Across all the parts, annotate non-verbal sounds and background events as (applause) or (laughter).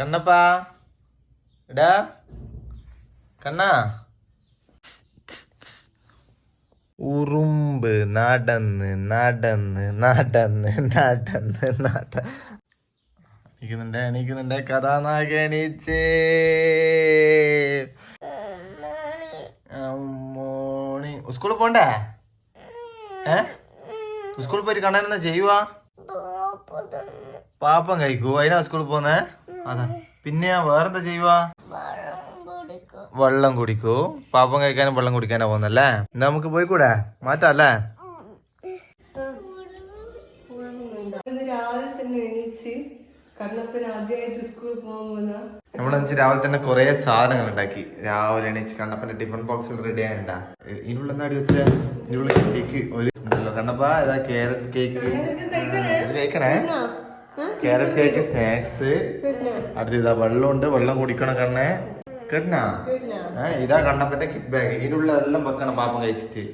കണ്ണപ്പാ. എടാ. കണ്ണാ. ഉറുമ്പ് നടന്ന് നടന്ന് നടന്ന് നടന്ന് നട. എണീക്കുന്നുണ്ട് എണീക്കുന്നുണ്ട്. കഥാനായക എണീച്ചേ. മോണി സ്കൂളിൽ പോണ്ടേ? ഏ? സ്കൂളിൽ പോയിട്ട് കണ്ണൻ എന്നാ ചെയ്യുവാ. പാപ്പം കഴിക്കൂ. അതിനാ സ്കൂളിൽ പോന്നേ? അതാ. പിന്നെ വേറെന്താ ചെയ്യുവാ? വെള്ളം കുടിക്കൂ. പാപ്പം കഴിക്കാനും വെള്ളം കുടിക്കാനാ പോന്നല്ലേ എന്നാ നമുക്ക് പോയിക്കൂടെ മാറ്റാല്ലേ? രാവിലെ തന്നെ എണീച്ച് കണ്ണപ്പൻ ആദ്യമായിട്ട് സ്കൂളിൽ പോകാൻ പോകുന്ന നമ്മളെന്ന് രാവിലെ തന്നെ കുറെ സാധനങ്ങൾ ഉണ്ടാക്കി. രാവിലെ എണീച്ച് കണ്ണപ്പന്റെ ടിഫിൻ ബോക്സിൽ റെഡി ആയിട്ടാ ഇനിയുള്ള നാടി വെച്ച? ഇനിയുള്ള കേക്ക് ഒരു കണ്ണപ്പ ഇതാ കാരറ്റ് കേക്ക് കേക്കണേ കഴിക്കണേ? കാരറ്റ് കേക്ക് സ്നാക്സ് അടുത്ത് ഇതാ വെള്ളമുണ്ട്. വെള്ളം കുടിക്കണം കണ്ണേ. കേട്ടനാ? ഏ ഇതാ കണ്ണപ്പന്റെ കിറ്റ് ബാഗ് ഇതിനുള്ള എല്ലാം വെക്കണം പാപ്പം കഴിച്ചിട്ട്.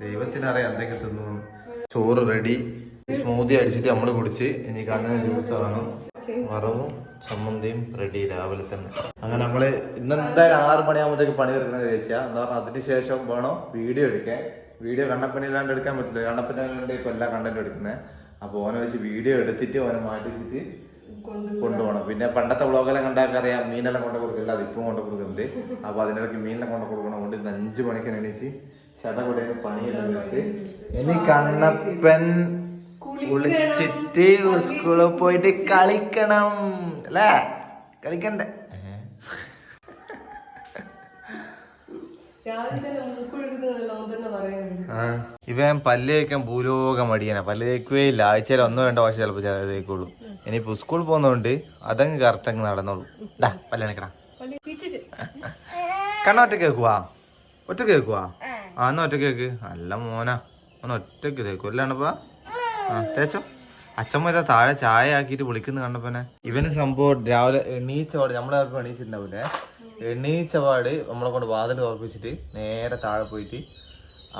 ദൈവത്തിനറിയാം എന്തൊക്കെ തിന്നു. ചോറ് റെഡി സ്മൂതി അടിച്ചിട്ട് നമ്മൾ കുടിച്ച് ഇനി കണ്ണിന് ജ്യൂസ് വേണം വറവും ചമ്മന്തിയും റെഡി രാവിലെ തന്നെ. അങ്ങനെ നമ്മൾ ഇന്ന് എന്തായാലും ആറ് മണിയാകുമ്പോഴത്തേക്ക് പണി തീർക്കണമെന്ന് വിചാരിച്ചാ എന്താ പറഞ്ഞാൽ അതിനുശേഷം വേണം വീഡിയോ എടുക്കാൻ. വീഡിയോ കണ്ണപ്പനില്ലാണ്ട് എടുക്കാൻ പറ്റില്ല. കണ്ണപ്പനില്ലാണ്ട് ഇപ്പൊ എല്ലാ കണ്ടന്റ് എടുക്കുന്നത് അപ്പൊ ഓനെ വെച്ച് വീഡിയോ എടുത്തിട്ട് ഓനെ മാറ്റി വെച്ചിട്ട് കൊണ്ടുപോകണം പിന്നെ പണ്ടത്തെ വ്ളോഗെല്ലാം കണ്ടാൽ അറിയാം മീനെല്ലാം കൊണ്ട് കൊടുക്കില്ല അതിപ്പം കൊണ്ട് കൊടുക്കുന്നുണ്ട്. അപ്പൊ അതിനിടയ്ക്ക് മീനെല്ലാം കൊണ്ട് കൊടുക്കണം. കൊണ്ട് ഇന്ന് അഞ്ചു മണിക്ക് എണീച്ച് ചടകുടേന് പണിയെല്ലാം എടുത്ത് ഇനി കണ്ണപ്പൻ കുളിച്ചിട്ട് സ്കൂളിൽ പോയിട്ട് കളിക്കണം. അല്ലേ? കളിക്കണ്ടേ? ഇവൻ പല്ല് തേക്കാൻ ഭൂലോകം മടിയനാ പല്ല് തേക്കുവേ ഇല്ല. ആഴ്ചയിൽ ഒന്നോ രണ്ടോ ആഴ്ച ചിലപ്പോൾ തേക്കുള്ളൂ. ഇനിയിപ്പോ സ്കൂളിൽ പോകുന്നതുകൊണ്ട് അതങ്ങ് കറക്റ്റ് അങ്ങ് നടന്നോളൂ. ഡാ പല്ല് നിക്കടാ പള്ളി പീച്ചിച്ച്. കണ്ണ ഒറ്റ കേക്കുവാ ഒറ്റ കേക്കുവാ ആ എന്നാ ഒറ്റ കേക്ക് നല്ല മോനാ. ഒന്ന് ഒറ്റയ്ക്ക് തേക്കും. അല്ലാണ്ടപ്പാ ആ തേച്ചോ. അച്ഛമ്മ ഇതാ താഴെ ചായ ആക്കിയിട്ട് വിളിക്കുന്ന കണ്ടപ്പനെ. ഇവന് സംഭവം രാവിലെ എണീച്ചോടെ നമ്മളെ ആർക്കും എണീച്ചപാട് നമ്മളെ കൊണ്ട് വാതിൽ ഉറപ്പിച്ചിട്ട് നേരെ താഴെ പോയിട്ട്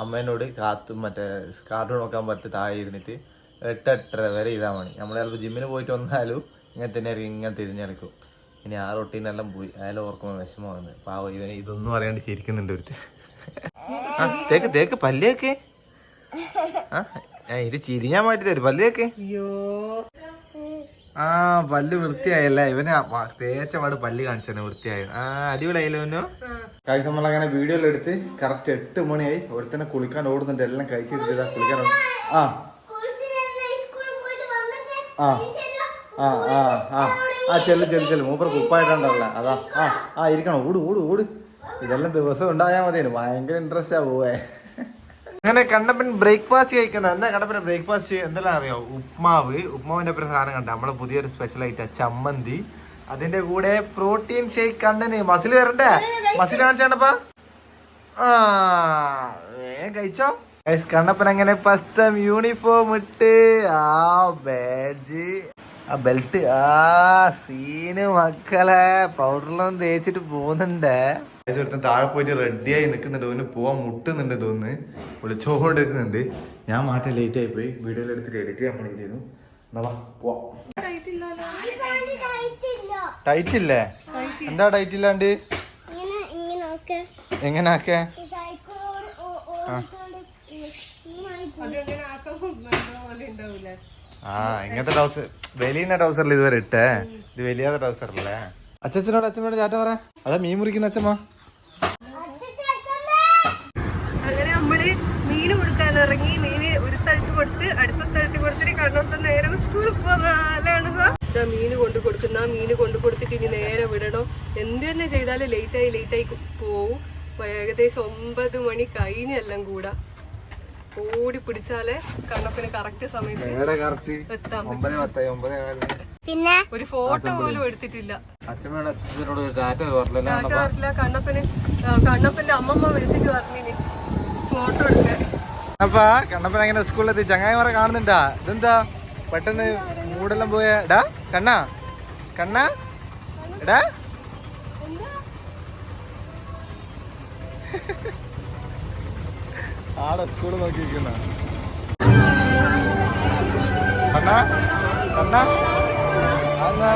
അമ്മേനോട് കാത്തു മറ്റേ കാർട്ടൂൺ നോക്കാൻ പറ്റി താഴെ ഇരുന്നിട്ട് എട്ട് എട്ടര വരെ ഇതാ മണി നമ്മൾ ചിലപ്പോൾ ജിമ്മിന് പോയിട്ട് വന്നാലും ഇങ്ങനെ തന്നെ ആയിരിക്കും ഇങ്ങനെ തിരിഞ്ഞെടുക്കും. ഇനി ആ റൊട്ടീനെല്ലാം പോയി. അയാൾ ഓർക്കുമ്പോൾ വിഷമമാണ്. പാവ ഇവന് ഇതൊന്നും അറിയാണ്ട് ചിരിക്കുന്നുണ്ട് ഒരുത്ത് ആ തേക്ക് തേക്ക് പല്ലിയൊക്കെ ആ ഇത് ചിരിഞ്ഞാൻ മാറ്റി തരും. പല്ലിയൊക്കെ അയ്യോ. ആ പല്ല് വൃത്തിയായല്ലേ? ഇവന് തേച്ചപാട് തേച്ച പാട് പല്ല് കാണിച്ചു വൃത്തിയായി. ആ അടിപൊളിയായില്ലോ ഇവനോ കാഴ്ച നമ്മളങ്ങനെ വീഡിയോ എല്ലാം എടുത്ത് കറക്റ്റ് എട്ട് മണിയായി. ഒരു തന്നെ കുളിക്കാൻ ഓടുന്നുണ്ട്. എല്ലാം കഴിച്ചിട്ട് കുളിക്കാൻ. ആ. ആ. ആ ആ ആ. ആ ചെല്ല് ചെല്ല് മൂപ്പർ കുപ്പായിട്ടുണ്ടല്ല അതാ. ആ ആ ഇരിക്കണം. ഓട് ഓട് ഓട്. ഇതെല്ലാം ദിവസം ഉണ്ടായാൽ മതിയാണ് ഭയങ്കര ഇൻട്രസ്റ്റ് പോവേ. അങ്ങനെ കണ്ടപ്പൻ ബ്രേക്ക്ഫാസ്റ്റ് കഴിക്കുന്ന എന്താ കണ്ടപ്പൻ ബ്രേക്ക്ഫാസ്റ്റ് എന്തെല്ലാം അറിയോ? ഉപ്മാവ്. ഉപ്മാവിന്റെ ഒരു സാധനം കണ്ട. നമ്മളെ പുതിയൊരു സ്പെഷ്യൽ ആയിട്ട് ചമ്മന്തി. അതിന്റെ കൂടെ പ്രോട്ടീൻ ഷേക്ക് കണ്ടന് മസിൽ വരണ്ടേ? മസിൽ കാണിച്ചാണ്ടപ്പാ ആ വേഗം കഴിച്ചോ. കണ്ടപ്പൻ അങ്ങനെ ഫസ്റ്റ് ടൈം യൂണിഫോം ഇട്ട്. ആ ബാഡ്ജ് ആ ബെൽറ്റ് ആ സീന് മക്കളെ പൗഡറിലൊന്നും തേച്ചിട്ട് പോകുന്നുണ്ട്. ഒരുത്തൻ താഴെ പോയിട്ട് റെഡിയായി നിൽക്കുന്നുണ്ട് ഓന് പോവാൻ മുട്ടുന്നുണ്ട് തോന്നുന്നു. വിളിച്ചോണ്ടിരിക്കുന്നുണ്ട് ഞാൻ മാറ്റം ലേറ്റ് ആയി പോയി. വീഡിയോയിൽ എടുത്തിട്ട് എഡിറ്റ് ചെയ്യാൻ പണിയിരുന്നു ടൈറ്റ് ഇല്ലേ. എന്താ ടൈറ്റ് ഇല്ലാണ്ട്? ആ എങ്ങനാക്കെ ഈ ആ ഇങ്ങനത്തെ ടൗസർ വലിയ ടൗസറിൽ ഇതുവരെ ഇട്ടേ. ഇത് വലിയ ട്രൗസറല്ലേ അച്ഛനോട് അച്ഛനോട് ചാറ്റ പറ. അതാ മീൻ മുറിക്കുന്ന അച്ഛമ്മ. അങ്ങനെ നമ്മൾ മീൻ കൊടുക്കാൻ ഇറങ്ങി. മീന് ഒരു സ്ഥലത്ത് കൊടുത്ത് അടുത്ത സ്ഥലത്ത് കൊടുത്തിട്ട് കണ്ണൊത്ത നേരെ സ്കൂളിൽ പോകാനാണ് മീന് കൊണ്ട് കൊടുക്കുന്ന. മീന് കൊണ്ട് കൊടുത്തിട്ട് ഇനി നേരെ വിടണം. എന്ത് തന്നെ ചെയ്താലും ലേറ്റ് ആയി ലേറ്റ് ആയി പോവും. ഏകദേശം ഒമ്പത് മണി കഴിഞ്ഞെല്ലാം കൂടാ. ഓടി പിടിച്ചാലേ കണ്ണപ്പന് കറക്റ്റ് സമയത്ത് എത്താൻ പിന്നെ? ഒരു ഫോട്ടോ പോലും എടുത്തിട്ടില്ല. പറഞ്ഞില്ല കണ്ണപ്പന് കണ്ണപ്പന്റെ അമ്മമ്മ വിളിച്ചിട്ട് പറഞ്ഞിനി ഫോട്ടോ എടുക്കാൻ. അപ്പ കണ്ണപ്പൻ അങ്ങനെ സ്കൂളിലെത്തി? ചങ്ങായിമാരെ കാണുന്നുണ്ടാ? ഇതെന്താ? പെട്ടെന്ന് മൂടെല്ലാം പോയ ഡാ കണ്ണാ കണ്ണാ എടാ. ആടെ സ്കൂൾ നോക്കിയിരിക്കുന്ന. അണ്ണാ അണ്ണാ അതെന്താ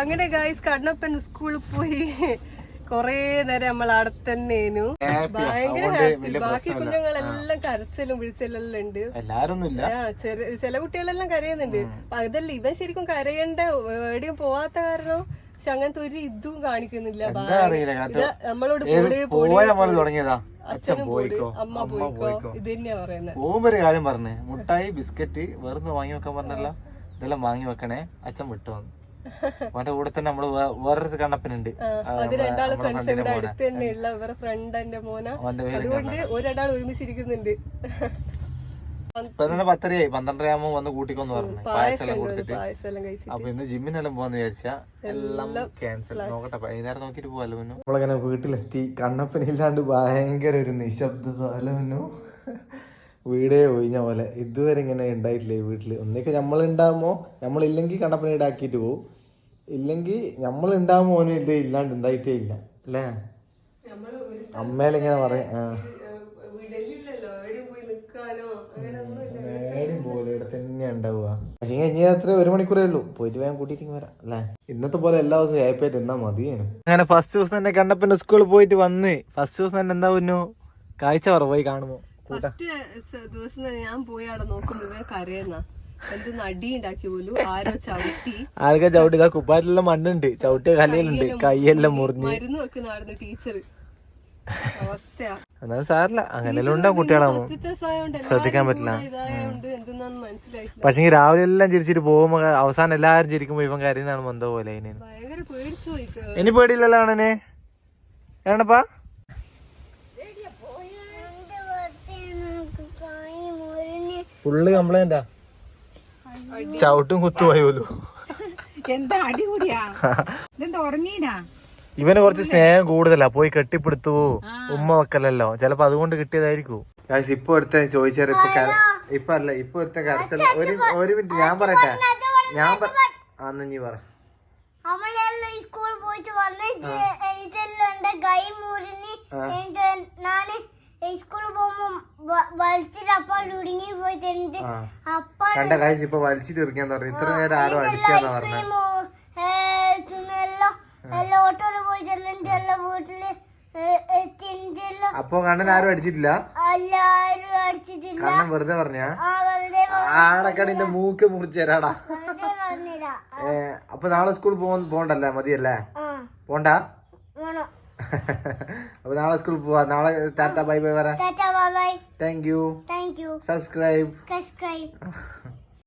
അങ്ങനെ ഗായ്സ് കണ്ണപ്പൻ സ്കൂളിൽ പോയി. കൊറേ നേരം നമ്മൾ അവിടെ ഭയങ്കര ഹാപ്പി ബാക്കി കുഞ്ഞുങ്ങളെല്ലാം കരച്ചിലും വിളിച്ചലും ഉണ്ട്. ചില കുട്ടികളെല്ലാം കരയുന്നുണ്ട്. അതല്ല ഇവൻ ശരിക്കും കരയണ്ട എവിടെയും പോവാത്ത കാരണം പക്ഷെ അങ്ങനത്തെ ഒരു ഇതും കാണിക്കുന്നില്ല. ഇത് നമ്മളോട് തുടങ്ങിയതാ? അച്ഛൻ പോയിക്കോ. അമ്മ പോയിക്കോ. ഇത് തന്നെയാ പറയുന്നത് പോകുമ്പോ കാര്യം പറഞ്ഞേ. മുട്ടായി ബിസ്ക്കറ്റ് വെറുതെ വാങ്ങി വെക്കാൻ പറഞ്ഞല്ലോ. ഇതെല്ലാം വാങ്ങി വെക്കണേ. അച്ഛൻ വിട്ടു വന്നു. അവന്റെ കൂടെ തന്നെ നമ്മൾ വേറൊരു കണ്ണപ്പനുണ്ട്. അത് രണ്ടാൾ ഫ്രണ്ട്സ് ഇവിടെ അടുത്ത് തന്നെയുള്ള ഇവരെ ഫ്രണ്ട് എന്റെ മോന. അതുകൊണ്ട് ഒരാൾ ഒരുമിച്ചിരിക്കുന്നുണ്ട്. പത്തരയായി. പന്ത്രണ്ടരയാകുമ്പോ വന്ന് കൂട്ടിക്കൊന്ന് പറഞ്ഞു. പായസം കൊടുത്തിട്ട്. അപ്പൊ ഇന്ന് ജിമ്മിനെല്ലാം പോവാന്ന് വിചാരിച്ച എല്ലാം ക്യാൻസൽ നോക്കട്ടെ വൈകുന്നേരം നോക്കിട്ട് പോവാലോ മുന്നു? നമ്മളങ്ങനെ വീട്ടിലെത്തി. കണ്ണപ്പനില്ലാണ്ട് ഭയങ്കര ഒരു നിശബ്ദ മുന്നു? വീടേ ഒഴിഞ്ഞ പോലെ. ഇതുവരെ ഇങ്ങനെ ഉണ്ടായിട്ടില്ല ഈ വീട്ടിൽ ഒന്നേക്ക് നമ്മൾ ഉണ്ടാകുമ്പോ നമ്മളില്ലെങ്കിൽ കണ്ണപ്പന ഇടാക്കിയിട്ട് പോകും ഇല്ലെങ്കിൽ നമ്മൾ ഉണ്ടാകുമ്പോ ഓനും ഇല്ല ഇല്ലാണ്ട് ഉണ്ടായിട്ടേ ഇല്ല. അല്ലേ? അമ്മേലിങ്ങനെ പറയും പോലെ ഇവിടെ തന്നെയാ ഉണ്ടാവുക. പക്ഷേ അത്ര ഒരു മണിക്കൂറേ ഉള്ളൂ. പോയിട്ട് വേഗം കൂട്ടിയിട്ട് വരാം അല്ലേ? ഇന്നത്തെ പോലെ എല്ലാ ദിവസവും ഹാപ്പി ആയിട്ട് എന്നാ മതി അങ്ങനെ ഫസ്റ്റ് ദിവസം തന്നെ കണ്ടപ്പന്റെ സ്കൂളിൽ പോയിട്ട് വന്ന്. ഫസ്റ്റ് ദിവസം തന്നെ എന്താ പൊന്നു കാഴ്ച പറ പോയി കാണുമോ? ഫസ്റ്റ് ദിവസം തന്നെ ഞാൻ പോയി അവിടെ നോക്കുമ്പോ ഇവൻ കരയുന്ന. എന്ത് നടി ഉണ്ടാക്കി പോലും? ആരോ ചവിട്ടി. ആൾക്കാർ ചവിട്ടി. കുപ്പായത്തിലെല്ലാം മണ്ണുണ്ട്. ചവിട്ടിയ കലയിലുണ്ട് കൈയെല്ലാം മുറിഞ്ഞു. മരുന്ന് വെക്കുന്ന അവിടുന്ന് ടീച്ചർ എന്നാലും സാറില്ല അങ്ങനെല്ലാം ഉണ്ടാവും കുട്ടികളാവുമ്പോ. ശ്രദ്ധിക്കാൻ പറ്റില്ല. പക്ഷെ രാവിലെ എല്ലാം ചിരിച്ചിട്ട് പോകുമ്പോ അവസാനം എല്ലാരും ചിരിക്കുമ്പോ ഇവൻ കരയുന്നതാണ് എന്തോ പോലെ ഇനി. പേടിയില്ലല്ലോ ആണനെ ഏണപ്പാ ഫുള്ള് കംപ്ലൈന്റാ ചവിട്ടും കുത്തുപോയി പോലും. എന്താ അടികൂടിയാ (laughs) ഇതെന്താ ഉറങ്ങീനാ? ഇവന് കുറച്ച് സ്നേഹം കൂടുതലാ. പോയി കെട്ടിപ്പിടുത്തു. ഉമ്മ വെക്കലല്ലോ. ചിലപ്പോ അതുകൊണ്ട് കിട്ടിയതായിരിക്കും. ഗായ്സ് ഇപ്പൊ ഒരുത്ത ചോദിച്ചാൽ ഇപ്പൊ ഇപ്പൊ അല്ല ഇപ്പൊ ഒരുത്ത കരച്ചത് ഒരു ഒരു മിനിറ്റ് ഞാൻ പറയട്ടെ? ഞാൻ അന്ന് നീ പറ. സ്കൂളിൽ പോയിട്ട് വന്നിട്ട് ഇതെല്ലാം എന്റെ കൈ മുറിഞ്ഞ് ഞാൻ സ്കൂൾ സ്കൂളിൽ പോകുമ്പോ വലിച്ചിട്ട് അപ്പ ഒടുങ്ങി പോയിട്ട് കണ്ട കാഴ്ച ഇപ്പൊ വലിച്ചിട്ട് ഇരിക്കാൻ പറഞ്ഞു. ഇത്ര നേരം ആരോ അടിക്കാന്നാ പറഞ്ഞത് വീട്ടിൽ അപ്പൊ കണ്ണൻ ആരും അടിച്ചിട്ടില്ല? കണ്ണൻ വെറുതെ പറഞ്ഞ? ആ വെറുതെ പ- മൂക്ക് മുറിച്ചേരാടാ ഏ, അപ്പൊ നാളെ സ്കൂൾ പോണ്ടല്ലേ? മതിയല്ലേ? പോണ്ട? (laughs) അപ്പൊ നാളെ സ്കൂളിൽ പോവാ. നാളെ ടാറ്റ ബൈ ബൈ പറ. Thank you subscribe subscribe